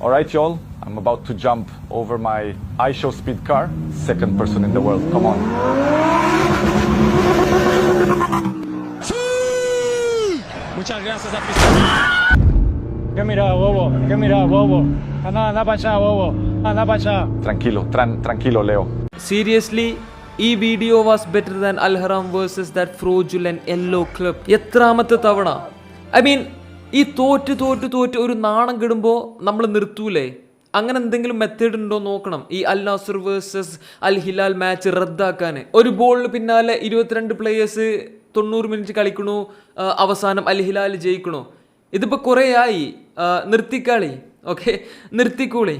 All right, y'all. I'm about to jump over my iShow speed car. Second person in the world. Come on. Muchas gracias, afición. ¿Qué mira, bobo? ¿Qué mira, bobo? Anda, anda para allá, bobo. Anda para allá. Tranquilo, tran- tranquilo, Leo. Seriously ഈ video was better than അൽഹറാം versus that ഫ്രോജുലൻ yellow club എത്രാമത്തെ തവണ I mean ഈ തോറ്റ് തോറ്റ് തോറ്റ് ഒരു നാണം കിടുമ്പോൾ നമ്മൾ നിർത്തൂലേ? അങ്ങനെ എന്തെങ്കിലും മെത്തേഡ് ഉണ്ടോ നോക്കണം. ഈ Al Nassr versus Al Hilal match റദ്ദാക്കാൻ ഒരു ബോളിന് പിന്നാലെ ഇരുപത്തിരണ്ട് പ്ലേയേഴ്സ് തൊണ്ണൂറ് മിനിറ്റ് കളിക്കണു അവസാനം അൽ ഹിലാൽ ജയിക്കണു. ഇതിപ്പോൾ കുറേ ആയി. നിർത്തിക്കാളി ഓക്കെ നിർത്തിക്കൂളി.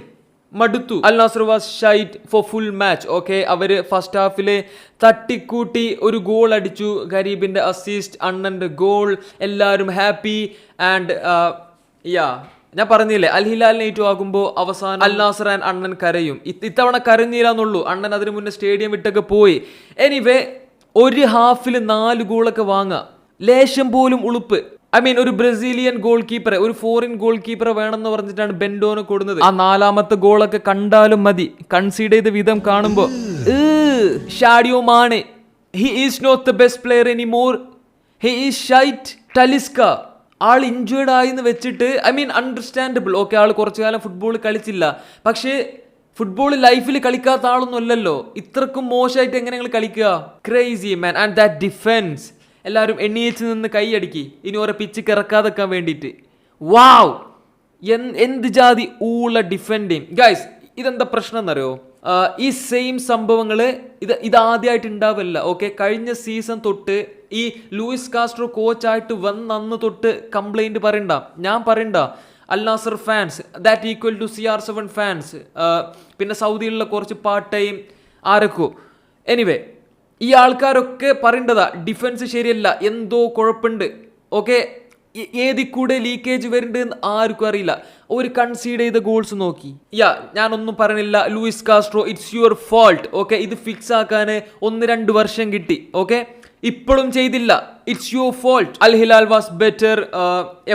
മടുത്തു. Al Nassr was shite for full match okay? Our first ഹാഫിൽ തട്ടിക്കൂട്ടി ഒരു ഗോൾ അടിച്ചു. ഗരീബിന്റെ അസിസ്റ്റ് അണ്ണന്റെ ഗോൾ. എല്ലാവരും ഹാപ്പി ആൻഡ് യാ ഞാൻ പറഞ്ഞില്ലേ അൽ ഏറ്റു ആകുമ്പോൾ അവസാനം അൽ നാസർ ആൻഡ് അണ്ണൻ കരയും. ഇത് ഇത്തവണ കരഞ്ഞില്ലാന്നുള്ളൂ. അണ്ണൻ അതിനു മുന്നേ സ്റ്റേഡിയം വിട്ടൊക്കെ പോയി. എനിവേ ഒരു ഹാഫിൽ നാല് ഗോളൊക്കെ വാങ്ങാം. ലേശം പോലും ഉളുപ്പ്. ഐ മീൻ ഒരു ബ്രസീലിയൻ ഗോൾ കീപ്പറെ ഒരു ഫോറിൻ ഗോൾ കീപ്പറെ വേണമെന്ന് പറഞ്ഞിട്ടാണ് ബെൻഡോനെ കൊടുക്കുന്നത് ആ നാലാമത്തെ ഗോളൊക്കെ കണ്ടാലും മതി. കൺസീഡ് ചെയ്ത വിധം കാണുമ്പോ ഷാഡിയോ മാണെ. He is not the best player any more he is ഷൈറ്റ് Talisca ആൾ ഇഞ്ചേർഡ് ആയിന്ന് വെച്ചിട്ട് ഐ മീൻ അണ്ടർസ്റ്റാൻഡബിൾ ഓക്കെ ആൾ കുറച്ചു കാലം ഫുട്ബോൾ കളിച്ചില്ല. പക്ഷേ ഫുട്ബോൾ ലൈഫിൽ കളിക്കാത്ത ആളൊന്നും അല്ലല്ലോ. ഇത്രക്കും മോശമായിട്ട് എങ്ങനെ നിങ്ങൾ കളിക്കുക? Crazy man and that defence എല്ലാവരും എണ്ണീച്ച് നിന്ന് കൈയടിക്കി. ഇനി ഓരോ പിച്ച് കിറക്കാതെക്കാൻ വേണ്ടിയിട്ട്. വാവ് എന്ത് ജാതി ഊള ഡിഫെൻഡിങ് ഗൈസ് ഇതെന്താ പ്രശ്നം എന്നറിയോ? ഈ സെയിം സംഭവങ്ങൾ ഇത് ഇതാദ്യമായിട്ട് ഉണ്ടാവില്ല ഓക്കെ കഴിഞ്ഞ സീസൺ തൊട്ട് ഈ ലൂയിസ് കാസ്ട്രോ കോച്ചായിട്ട് വന്ന് അന്ന് തൊട്ട് കംപ്ലൈന്റ് പറയണ്ട. ഞാൻ പറയണ്ട. Al Nassr fans that equal to C R seven fans പിന്നെ സൗദിയിലുള്ള കുറച്ച് പാർട്ട് ടൈം ആരൊക്കെ? എനിവേ ഈ ആൾക്കാരൊക്കെ പറയേണ്ടതാ ഡിഫൻസ് ശരിയല്ല എന്തോ കുഴപ്പമുണ്ട് ഓക്കെ ഏതി കൂടെ ലീക്കേജ് വരുന്നുണ്ട് എന്ന് ആർക്കും അറിയില്ല. ഒരു കൺസീഡ് ചെയ്ത ഗോൾസ് നോക്കി. യാ ഞാനൊന്നും പറയണില്ല. Luis Castro it's your fault okay ഇത് ഫിക്സ് ആക്കാൻ ഒന്ന് രണ്ട് വർഷം കിട്ടി. ഓക്കെ ഇപ്പോഴും ചെയ്തില്ല. It's your fault Al Hilal was better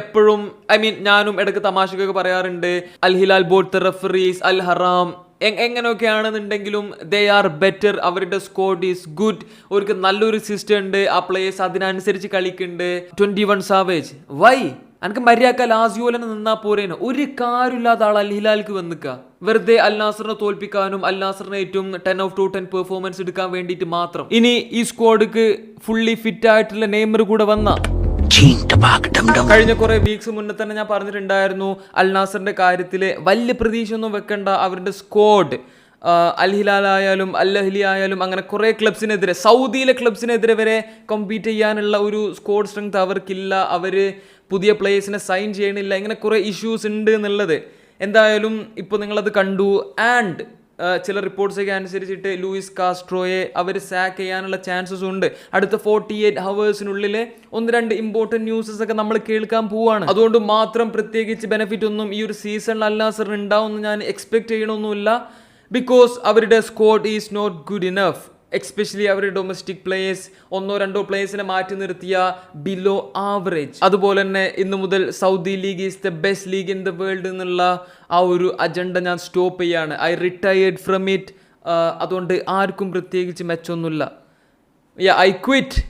എപ്പോഴും ഐ മീൻ ഞാനും ഇടയ്ക്ക് തമാശക്കൊക്കെ പറയാറുണ്ട്. Al Hilal bought the referees അൽ ഹറാം എങ്ങനെയൊക്കെയാണെന്നുണ്ടെങ്കിലും ദേ ആർ ബെറ്റർ അവരുടെ സ്കോഡ് ഈസ് ഗുഡ് അവർക്ക് നല്ലൊരു സിസ്റ്റം ഉണ്ട്. ആ പ്ലേയേഴ്സ് അതിനനുസരിച്ച് കളിക്കുന്നുണ്ട്. ട്വന്റി വൺ സാവേജ് വൈ എനിക്ക് മര്യാദ ലാസിയോലനെ നിന്നാ പോരേന. ഒരു കാര്യമില്ലാത്ത ആൾ അൽഹിലാൽക്ക് വന്നിക്ക. വെറുതെ അൽ തോൽപ്പിക്കാനും അൽ ഏറ്റവും ten of two ten performance എടുക്കാൻ വേണ്ടിയിട്ട് മാത്രം. ഇനി ഈ സ്ക്വാഡ്ക്ക് ഫുള്ളി ഫിറ്റ് ആയിട്ടുള്ള നെയ്മർ കൂടെ വന്ന. കഴിഞ്ഞ കുറെ വീക്സ് മുന്നേ തന്നെ ഞാൻ പറഞ്ഞിട്ടുണ്ടായിരുന്നു അൽ നാസറിന്റെ കാര്യത്തിൽ വലിയ പ്രതീക്ഷയൊന്നും വെക്കണ്ട അവരുടെ സ്ക്വാഡ് അൽ ഹിലാൽ ആയാലും അൽ അഹ്ലി ആയാലും അങ്ങനെ കുറേ ക്ലബ്സിനെതിരെ സൗദിയിലെ ക്ലബ്സിനെതിരെ വരെ കമ്പീറ്റ് ചെയ്യാനുള്ള ഒരു സ്കോഡ് സ്ട്രെങ്ത് അവർക്കില്ല. അവർ പുതിയ പ്ലേയേഴ്സിനെ സൈൻ ചെയ്യണില്ല. ഇങ്ങനെ കുറേ ഇഷ്യൂസ് ഉണ്ട് എന്നുള്ളത്. എന്തായാലും ഇപ്പോൾ നിങ്ങളത് കണ്ടു. ആൻഡ് ചില റിപ്പോർട്ട്സൊക്കെ അനുസരിച്ചിട്ട് ലൂയിസ് കാസ്ട്രോയെ അവർ സാക്ക് ചെയ്യാനുള്ള ചാൻസസ് ഉണ്ട്. അടുത്ത ഫോർട്ടി എയ്റ്റ് ഹവേഴ്സിനുള്ളിൽ ഒന്ന് രണ്ട് ഇമ്പോർട്ടന്റ് ന്യൂസസ് ഒക്കെ നമ്മൾ കേൾക്കാൻ പോവുകയാണ് അതുകൊണ്ട് മാത്രം പ്രത്യേകിച്ച് ബെനിഫിറ്റ് ഒന്നും ഈ ഒരു സീസണിൽ അല്ലാസറിന് ഉണ്ടാവുമെന്ന് ഞാൻ എക്സ്പെക്ട് ചെയ്യണമൊന്നുമില്ല. ബിക്കോസ് അവരുടെ squad is not good enough especially അവരുടെ ഡൊമസ്റ്റിക് പ്ലേയേഴ്സ് ഒന്നോ രണ്ടോ പ്ലേയേഴ്സിനെ മാറ്റി നിർത്തിയ ബിലോ ആവറേജ് അതുപോലെ തന്നെ ഇന്നു മുതൽ Saudi league is the best league in the world എന്നുള്ള ആ ഒരു അജണ്ട ഞാൻ സ്റ്റോപ്പ് ചെയ്യാണ്. ഐ റിട്ടയേർഡ് ഫ്രം ഇറ്റ് അതുകൊണ്ട് ആർക്കും പ്രത്യേകിച്ച് മെച്ചൊന്നുമില്ല ഐ ക്വിറ്റ്